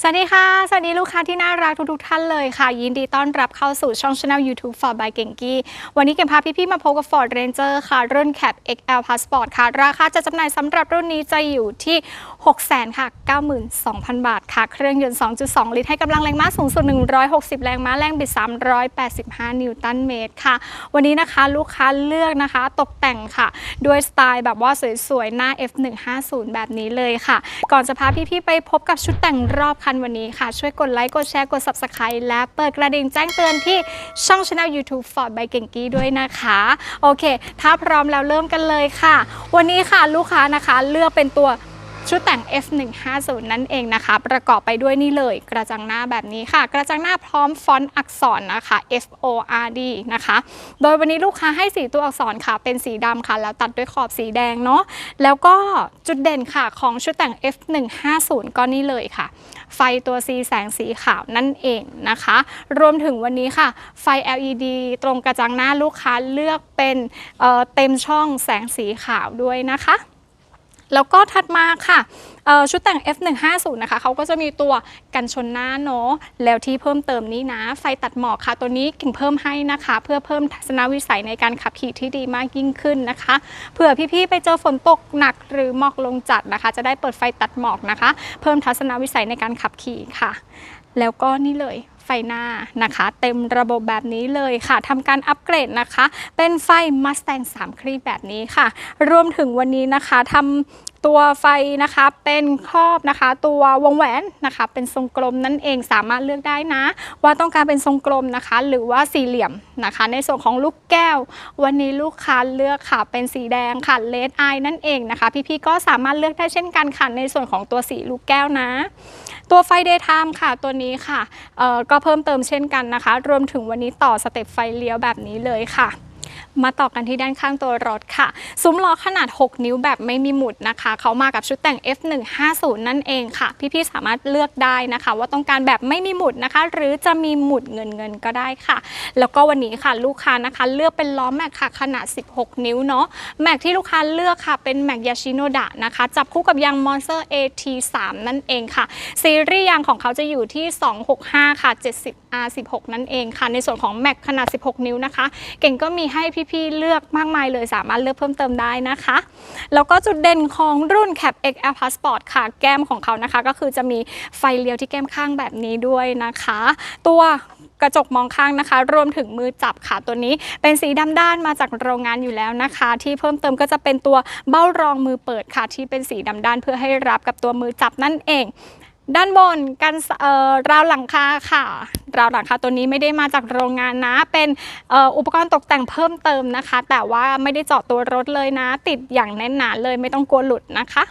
สวัสดีค่ะ สวัสดีลูกค้าที่น่ารักทุกๆท่านเลยค่ะ ยินดีต้อนรับเข้าสู่ช่อง Channel YouTube Ford by เก่งกี้วันนี้เก่งพาพี่ๆมาพบกับ Ford Ranger ค่ะ รุ่น Cap XL Passport ค่ะ ราคาจะจำหน่ายสำหรับรุ่นนี้จะอยู่ที่600,000ค่ะ92,000 บาทค่ะ เครื่องยนต์ 2.2 ลิตรให้กำลังแรงม้าสูงสุด 160 แรงม้าแรงบิด 385 นิวตันเมตรค่ะ วันนี้นะคะลูกค้าเลือกนะคะ ตกแต่งค่ะ ด้วยสไตล์แบบว่าสวยๆหน้า F150 แบบนี้เลยค่ะ ก่อนจะพาพี่ๆไปพบกับชุดแต่งรอบคัญวันนี้ค่ะ ช่วยกดไลค์ กดแชร์ กด Subscribe และเปิดกระดิ่งแจ้งเตือนที่ช่อง Channel YouTube Ford by เก่งกี้ด้วยนะคะ โอเค ถ้าพร้อมแล้วเริ่มกันเลยค่ะ วันนี้ค่ะลูกค้านะคะเลือกเป็นตัว ชุดแต่ง F150 นั่นเองนะคะ ประกอบไปด้วยนี่เลยกระจังหน้าแบบนี้ค่ะ กระจังหน้าพร้อมฟอนต์อักษรนะคะ F O R D นะคะ โดยวันนี้ลูกค้าให้สีตัวอักษรค่ะ เป็นสีดำค่ะ แล้วตัดด้วยขอบสีแดงเนาะแล้วก็จุดเด่นค่ะของชุดแต่ง F150 ก็นี่เลยค่ะ ไฟตัว C แสงสีขาวนั่นเองนะคะ รวมถึงวันนี้ค่ะ ไฟ LED ตรงกระจังหน้าลูกค้าเลือกเป็นเเต็มช่องแสงสีขาวด้วยนะคะ แล้วก็ถัดมาค่ะชุดแต่ง F150 นะคะเขาก็จะมีตัวกันชนหน้าเนาะแล้วที่เพิ่มเติมนี้นะ ไฟตัดหมอกค่ะ ตัวนี้กิ่งเพิ่มให้นะคะ เพื่อเพิ่มทัศนวิสัยในการขับขี่ที่ดีมากยิ่งขึ้นนะคะเผื่อพี่ๆไปเจอฝนตกหนักหรือหมอกลงจัดนะคะ จะได้เปิดไฟตัดหมอกนะคะ เพิ่มทัศนวิสัยในการขับขี่ค่ะ แล้วก็นี่เลย ไฟหน้านะคะ เต็มระบบแบบนี้เลยค่ะทำการอัปเกรดนะคะ เป็นไฟ Mustang 3ครีบแบบนี้ค่ะ รวมถึงวันนี้นะคะทำตัวไฟนะคะเป็นครอบนะคะ ตัววงแหวนนะคะ เป็นทรงกลมนั่นเองสามารถเลือกได้นะ ว่าต้องการเป็นทรงกลมนะคะ หรือว่าสี่เหลี่ยมนะคะ ในส่วนของลูกแก้ว วันนี้ลูกค้าเลือกค่ะ เป็นสีแดงค่ะเลดไอนั่นเองนะคะ พี่ๆก็สามารถเลือกได้เช่นกันค่ะในส่วนของตัวสีลูกแก้วนะ ตัวไฟ daytime ค่ะ ตัวนี้ค่ะก็เพิ่มเติมเช่นกันนะคะ รวมถึงวันนี้ต่อสเต็ปไฟเลี้ยวแบบนี้เลยค่ะ มาต่อกันที่ด้านข้างตัวรถค่ะ ซุ้มล้อขนาด 6 นิ้วแบบไม่มีหมุดนะคะ เขามากับชุดแต่ง F150 นั่นเองค่ะ พี่ๆ สามารถเลือกได้นะคะ ว่าต้องการแบบไม่มีหมุดนะคะ หรือจะมีหมุดเงินเงินก็ได้ค่ะ แล้วก็วันนี้ค่ะลูกค้านะคะ เลือกเป็นล้อแม็กค่ะขนาด 16 นิ้วเนาะ แม็กที่ลูกค้าเลือกค่ะ เป็นแม็กยาชิโนดะนะคะ จับคู่กับยาง Monster AT3 นั่นเองค่ะ ซีรีส์ยางของเขาจะอยู่ที่ 265 ค่ะ 70 R16 นั่นเองค่ะ ในส่วนของแม็กขนาด 16 นิ้วนะคะ เก่งก็มีให้พี่ๆเลือกมากมายเลยสามารถเลือกเพิ่มเติมได้นะคะ แล้วก็จุดเด่นของรุ่น Cap XL Passport ค่ะ แก้มของเขานะคะ ก็คือจะมีไฟเลี้ยวที่แก้มข้างแบบนี้ด้วยนะคะ ตัวกระจกมองข้างนะคะ รวมถึงมือจับค่ะตัวนี้ เป็นสีดำด้านมาจากโรงงานอยู่แล้วนะคะ ที่เพิ่มเติมก็จะเป็นตัวเบ้ารองมือเปิดค่ะที่เป็นสีดำด้านเพื่อให้รับกับตัวมือจับนั่นเอง ด้านบนกันเอ่อราวหลังคาค่ะ ราวหลังคาตัวนี้ไม่ได้มาจากโรงงานนะ เป็นอ,อ,อุปกรณ์ตกแต่งเพิ่มเติมนะคะ แต่ว่าไม่ได้เจาะตัวรถเลยนะ ติดอย่างแน่นหนาเลยไม่ต้องกลัวหลุดนะคะ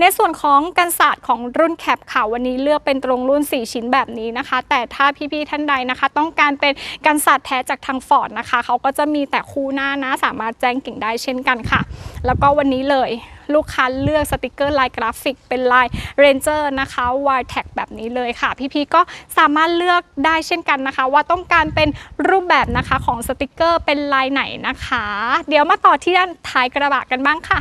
ในส่วนของกันศาสตร์ของรุ่นแคปค่ะวันนี้เลือกเป็นตรงรุ่น 4 ชิ้นแบบนี้นะคะ แต่ถ้าพี่ๆท่านใดนะคะ ต้องการเป็นกันศาสตร์แท้จากทางฟอร์ดนะคะเขาก็จะมีแต่คู่หน้านะสามารถแจ้งกิ่งได้เช่นกันค่ะ แล้วก็วันนี้เลย ลูกค้าเลือกสติกเกอร์ลายกราฟิก เป็นลายเรนเจอร์นะคะวายแท็กแบบนี้เลยค่ะ พี่ๆก็สามารถเลือกได้เช่นกันนะคะ ว่าต้องการเป็นรูปแบบนะคะของสติกเกอร์เป็นลายไหนนะคะ เดี๋ยวมาต่อที่ด้านท้ายกระบะกันบ้างค่ะ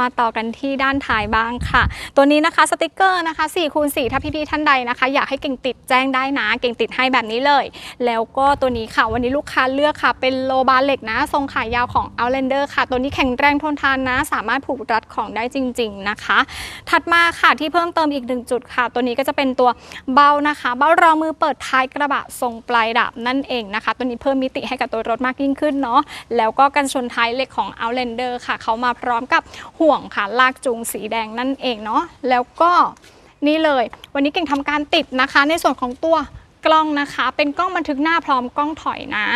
มาต่อกันที่ด้านท้ายบ้างค่ะ ตัวนี้นะคะสติกเกอร์นะคะ4คูณ4ถ้าพี่ๆท่านใดนะคะ อยากให้เก่งติดแจ้งได้นะ เก่งติดให้แบบนี้เลย แล้วก็ตัวนี้ค่ะวันนี้ลูกค้าเลือกค่ะ เป็นโลบาเหล็กนะ ทรงขายาวของ Outlander ค่ะ ตัวนี้แข็งแรงทนทานนะ สามารถผูกรัดของได้จริง ๆนะคะ ถัดมาค่ะที่เพิ่มเติมอีกหนึ่งจุดค่ะ ตัวนี้ก็จะเป็นตัวเบานะคะ เบารองมือเปิดท้ายกระบะทรงปลายดาบนั่นเองนะคะ ตัวนี้เพิ่มมิติให้กับตัวรถมากยิ่งขึ้นเนาะแล้วก็กันชนท้ายเหล็กของ Outlander ค่ะเขามาพร้อมกับห่่วงค่ะ ลากจูงสีแดงนั่นเองเนาะแล้วก็นี่เลย วันนี้เก่งทำการติดนะคะ ในส่วนของตัว กล้องนะคะ เป็นกล้องบันทึกหน้าพร้อมกล้องถอยนะ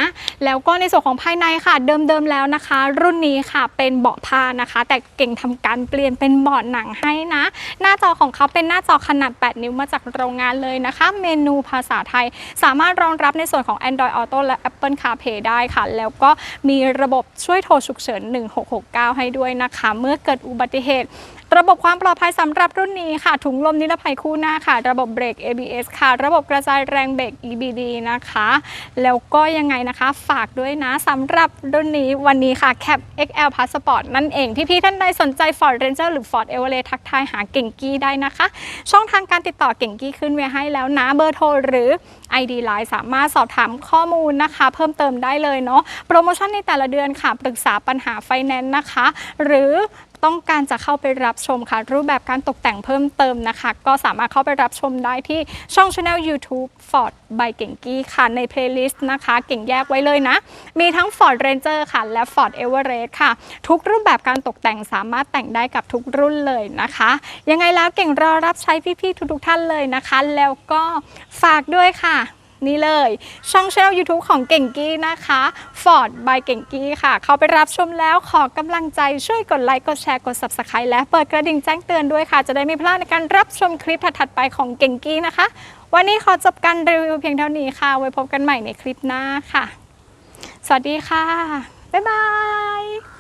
แล้วก็ในส่วนของภายในค่ะ เดิมๆแล้วนะคะ รุ่นนี้ค่ะเป็นเบาะผ้านะคะ แต่เก่งทำการเปลี่ยนเป็นเบาะหนังให้นะ หน้าจอของเขาเป็นหน้าจอขนาด 8 นิ้วมาจากโรงงานเลยนะคะ เมนูภาษาไทย สามารถรองรับในส่วนของ Android Auto และ Apple CarPlay ได้ค่ะ แล้วก็มีระบบช่วยโทรฉุกเฉิน 1669 ให้ด้วยนะคะ เมื่อเกิดอุบัติเหตุระบบความปลอดภัยสำหรับรุ่นนี้ค่ะ ถุงลมนิรภัยคู่หน้าค่ะ ระบบเบรก ABS ค่ะ ระบบกระจายแรงเบรก EBD นะคะ แล้วก็ยังไงนะคะ ฝากด้วยนะสำหรับรุ่นนี้วันนี้ค่ะ Cap XL Passport นั่นเองพี่ๆท่านใดสนใจ Ford Ranger หรือ Ford Everest ทักทายหาเก่งกี้ได้นะคะ ช่องทางการติดต่อเก่งกี้ขึ้นไว้ให้แล้วนะเบอร์โทรหรือ ID Line สามารถสอบถามข้อมูลนะคะ เพิ่มเติมได้เลยเนาะโปรโมชั่นในแต่ละเดือนค่ะปรึกษาปัญหาไฟแนนซ์นะคะ หรือ ต้องการจะเข้าไปรับชมค่ะ รูปแบบการตกแต่งเพิ่มเติมนะคะ ก็สามารถเข้าไปรับชมได้ที่ช่อง Channel YouTube Ford by เก่งกี้ค่ะ ใน playlist นะคะ เก่งแยกไว้เลยนะ มีทั้ง Ford Ranger ค่ะ และ Ford Everest ค่ะ ทุกรูปแบบการตกแต่งสามารถแต่งได้กับทุกรุ่นเลยนะคะ ยังไงแล้วเก่งรอรับใช้พี่ๆทุกๆท่านเลยนะคะ แล้วก็ฝากด้วยค่ะ นี่เลย ช่องช่อง YouTube ของเก่งกี้นะคะ Ford by เก่งกี้ค่ะ เข้าไปรับชมแล้วขอกำลังใจช่วยกดไลค์กดแชร์กด Subscribe และเปิดกระดิ่งแจ้งเตือนด้วยค่ะ จะได้ไม่พลาดในการรับชมคลิปถัดๆไปของเก่งกี้นะคะ วันนี้ขอจบการรีวิวเพียงเท่านี้ค่ะ ไว้พบกันใหม่ในคลิปหน้าค่ะ สวัสดีค่ะ บ๊ายบาย